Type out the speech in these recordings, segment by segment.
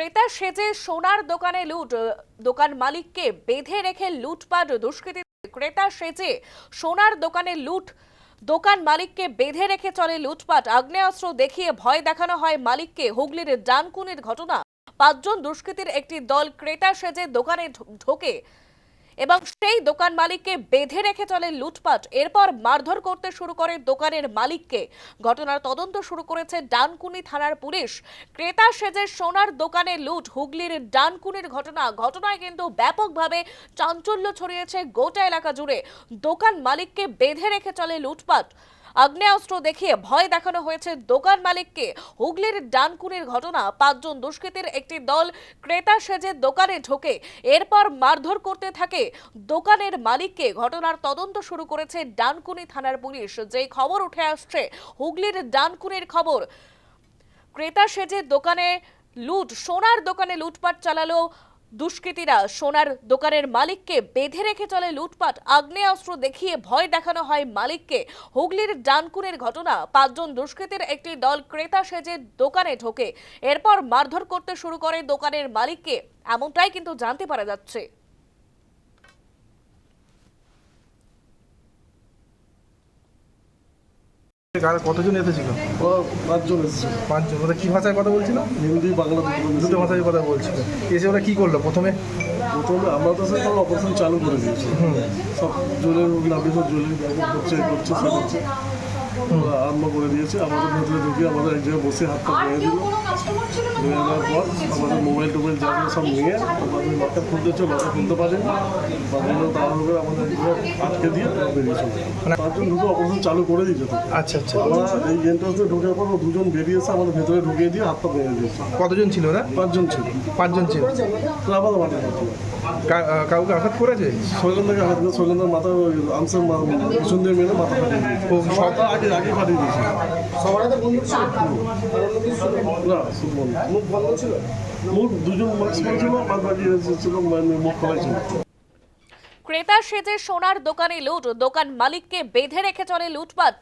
ক্রেতা সেজে সোনার দোকানে লুট দোকান মালিককে বেঁধে রেখে লুটপাট দুষ্কৃতী ক্রেতা সেজে সোনার দোকানে লুট, দোকান মালিককে বেঁধে রেখে চলে লুটপাট, আগ্নেয়াস্ত্র দেখিয়ে ভয় দেখানো হয় মালিককে, হুগলির ডানকুনির ঘটনা। পাঁচজন দুষ্কৃতীর একটি দল ক্রেতা সেজে দোকানে ঢোকে। এবং সেই দোকান মালিককে বেঁধে রেখে চলে লুটপাট। এরপর মারধর করতে শুরু করে দোকানের মালিককে। ঘটনার তদন্ত শুরু করেছে ডানকুনি থানার পুলিশ। ক্রেতা সেজে সোনার দোকানে লুট, হুগলির ডানকুনির ঘটনা। ঘটনায় কিন্তু ব্যাপকভাবে চাঞ্চল্য ছড়িয়েছে গোটা এলাকা জুড়ে। দোকান মালিককে বেঁধে রেখে চলে লুটপাট। আগ্নেয়াস্ত্র দেখিয়ে ভয় দেখানো হয়েছে দোকান মালিককে। হুগলির ডানকুনির ঘটনা পাঁচজন দুষ্কৃতীর একটি দল ক্রেতা সেজে দোকানে ঢোকে। এরপর মারধর করতে থাকে দোকানের মালিককে। ঘটনার তদন্ত শুরু করেছে ডানকুনি থানার পুলিশ। যেই খবর উঠে আসছে, হুগলির ডানকুনির খবর, ক্রেতা সেজে দোকানে লুট, সোনার দোকানে লুটপাট চালালো দুষ্কৃতীরা সোনার দোকানের মালিককে বেঁধে রেখে চলে লুটপাট, আগ্নেয়াস্ত্র দেখিয়ে ভয় দেখানো হয় মালিককে। হুগলির ডানকুনের ঘটনা, পাঁচজন দুষ্কৃতীর একটি দল ক্রেতা সেজে দোকানে ঢোকে। এরপর মারধর করতে শুরু করে দোকানের মালিককে। এমনটাই কিন্তু জানতে পারা যাচ্ছে। আর কতজন এসেছিল? ও পাঁচজন এসেছে পাঁচজন। ওরা কি ভাষায় কথা বলছিল? হিন্দি বাংলা দুটো ভাষায় কথা বলছিল। এসে ওরা কি করল প্রথমে? প্রথমে আমরা তো সব অপারেশন চালু করে দিয়েছি। সব জলের নামে সব জলে হচ্ছে করছে সব হচ্ছে আরম্ভ করে দিয়েছে আমাদের ভেতরে ঢুকে আমাদের এক জায়গায় বসে হাতটা ভেঙে দিল ভেঙে দেওয়ার পর আমাদের মোবাইল টোবাইল যা যা সব নিয়ে আমাদের লকটা খুলতে ছিল লকটা খুলতে পারেনি বাকিগুলো তাড়াহুড়ো করে আমাদের আটকে দিয়ে বেরিয়ে চলে পাঁচজন ঢুকে অপারেশন চালু করে দিয়েছে তো। আচ্ছা আচ্ছা। আমরা এই এন্ট্রান্সে ঢোকার পর দুজন বেরিয়ে এসে আমাদের ভেতরে ঢুকিয়ে দিয়ে হাতটা ভেঙে দিয়েছে। কতজন ছিল ওরা? পাঁচজন ছিল। পাঁচজন ছিল। তো আবার মাঠে কাউকে আঘাত করেছে? শৈলেন্দ্রকে হাত দিয়ে শৈলেন্দ্রের মাথা আমসের মা- পিছন দিয়ে মেরে মাথা ফাটিয়ে দিয়েছে। ও আগে ফাটিয়ে দিয়েছে না মুখ বন্ধ। মুখ বন্ধ ছিল? মুখ দুজন মাস্ক পরেছিল বাদ বাকি ছিল মানে মুখ খোলাই ছিল। ক্রেতা সেজে সোনার দোকানে লুট দোকান মালিককে বেঁধে রেখে চলে লুটপাট।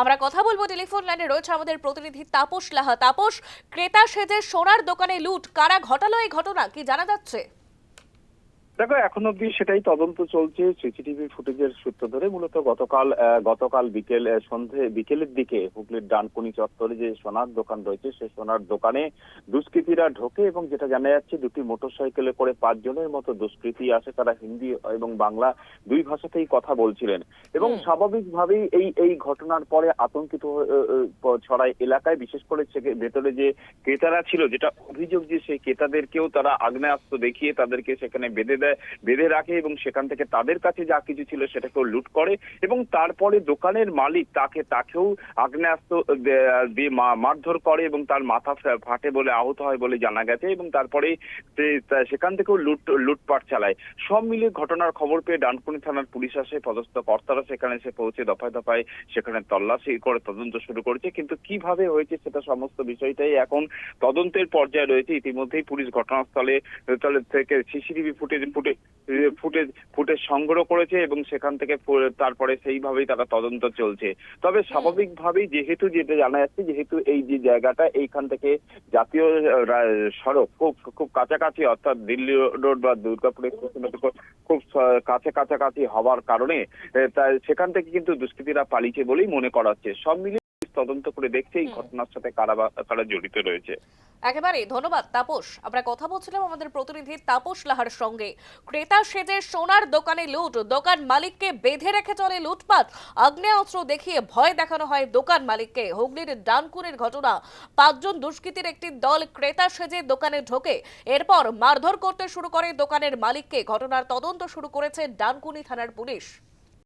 আমরা কথা বলব টেলিফোন লাইনে রয়েছে আমাদের প্রতিনিধি তাপস লাহা। তাপস ক্রেতা সেজে সোনার দোকানে লুট কারা ঘটালো এই ঘটনা কি জানা যাচ্ছে? দেখো এখন অব্দি সেটাই তদন্ত চলছে। সিসিটিভি ফুটেজের সূত্র ধরে মূলত গতকাল গতকাল বিকেল সন্ধে বিকেলের দিকে হুগলির ডানকুনি চত্বরে যে সোনার দোকান রয়েছে সেই সোনার দোকানে দুষ্কৃতীরা ঢোকে এবং যেটা জানা যাচ্ছে দুটি মোটরসাইকেলে করে পাঁচজনের মতো দুষ্কৃতী আসে তারা হিন্দি এবং বাংলা দুই ভাষাতেই কথা বলছিলেন। এবং। স্বাভাবিকভাবেই এই এই ঘটনার পরে আতঙ্কিত ছড়ায় এলাকায় বিশেষ করে ভেতরে যে ক্রেতারা ছিল যেটা অভিযোগ যে সেই ক্রেতাদেরকেও তারা আগ্নেয়াস্ত্র দেখিয়ে তাদেরকে সেখানে বেঁধে দেয়। বেঁধে রাখে এবং সেখান থেকে তাদের কাছে যা কিছু ছিল সেটাকেও লুট করে এবং তারপরে দোকানের মালিক তাকে, তাকেও আগ্নেয়াস্ত্র দিয়ে মারধর করে এবং তার মাথা ফাটে বলে, আহত হয় বলে জানা গেছে এবং তারপরে সেখান থেকেও লুট, লুটপাট চালায়। সব মিলিয়ে ঘটনার খবর পেয়ে ডানকুনি থানার পুলিশ আসে, পদস্থ কর্তারা সেখানে এসে পৌঁছে দফায় দফায় সেখানে তল্লাশি করে তদন্ত শুরু করেছে। কিন্তু কীভাবে হয়েছে সেটা সমস্ত বিষয়টাই এখন তদন্তের পর্যায়ে রয়েছে। ইতিমধ্যেই পুলিশ ঘটনাস্থলে থেকে সিসিটিভি ফুটেজ ফুটে ফুটেজ ফুটেজ সংগ্রহ করেছে এবং সেখান থেকে তারপরে সেইভাবেই তারা তদন্ত চলছে। তবে স্বাভাবিকভাবেই যেহেতু যেটা জানা যাচ্ছে যেহেতু এই যে জায়গাটা এইখান থেকে জাতীয় সড়ক খুব খুব কাছাকাছি অর্থাৎ দিল্লি রোড বা দুর্গাপুর express road খুব- কাছে কাছাকাছি হওয়ার কারণে সেখান থেকে কিন্তু দুষ্কৃতীরা পালিয়েছে বলেই মনে করা হচ্ছে। সব মিলিয়ে তদন্ত করে দেখছে এই ঘটনার সাথে কারা কারা জড়িত রয়েছে। একেবারে ধন্যবাদ। তাপস আমরা কথা বলছিলাম আমাদের প্রতিনিধি তাপস লাহার সঙ্গে। ক্রেতা সেজে সোনার দোকানে লুট দোকান মালিককে বেঁধে রেখে চলে লুটপাট। আগ্নেয়াস্ত্র দেখিয়ে ভয় দেখানো হয় দোকান মালিককে। হুগলির ডানকুনের ঘটনা। পাঁচজন দুষ্কৃতীর একটি দল ক্রেতা সেজে দোকানে ঢোকে। এরপর মারধর করতে শুরু করে দোকানের মালিককে। ঘটনার তদন্ত শুরু করেছে ডানকুনি থানার পুলিশ।